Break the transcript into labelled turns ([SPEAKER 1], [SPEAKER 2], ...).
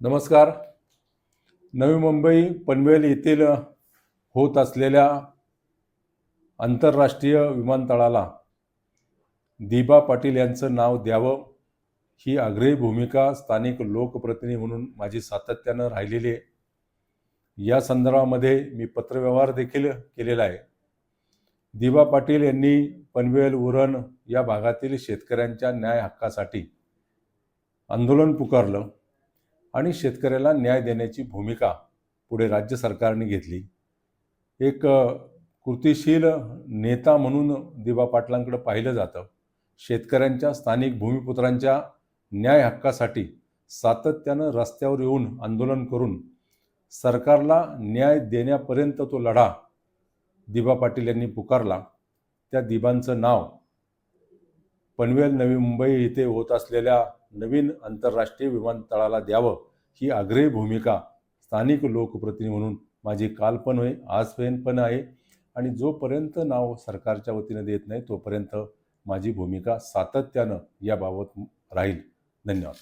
[SPEAKER 1] नमस्कार. नवी मुंबई पनवेल येथील होत असलेल्या आंतरराष्ट्रीय विमानतळाला दिबा पाटील यांचं नाव द्यावं ही आग्रही भूमिका स्थानिक लोकप्रतिनिधी म्हणून माझी सातत्यानं राहिलेली आहे. या संदर्भामध्ये मी पत्रव्यवहार देखील केलेला आहे. दिबा पाटील यांनी पनवेल उरण या भागातील शेतकऱ्यांच्या न्याय हक्कासाठी आंदोलन पुकारलं. आणि शेतकऱ्याला न्याय देण्याची भूमिका पुढे राज्य सरकारने घेतली. एक कृतिशील नेता म्हणून दिबा पाटलांकडे पाहिलं जातं. शेतकऱ्यांच्या स्थानिक भूमिपुत्रांच्या न्याय हक्कासाठी सातत्यानं रस्त्यावर येऊन आंदोलन करून सरकारला न्याय देण्यापर्यंत तो लढा दिबा पाटील यांनी पुकारला. त्या दिबांचं नाव पनवेल नवी मुंबई येथे होत असलेल्या नवीन आंतरराष्ट्रीय विमानतळाला द्यावं ही आग्रही भूमिका स्थानिक लोकप्रतिनिधी म्हणून माझी काल पण होय आजपर्यंत पण आहे. आणि जोपर्यंत नाव सरकारच्या वतीनं देत नाही तोपर्यंत माझी भूमिका सातत्यानं याबाबत राहील. धन्यवाद.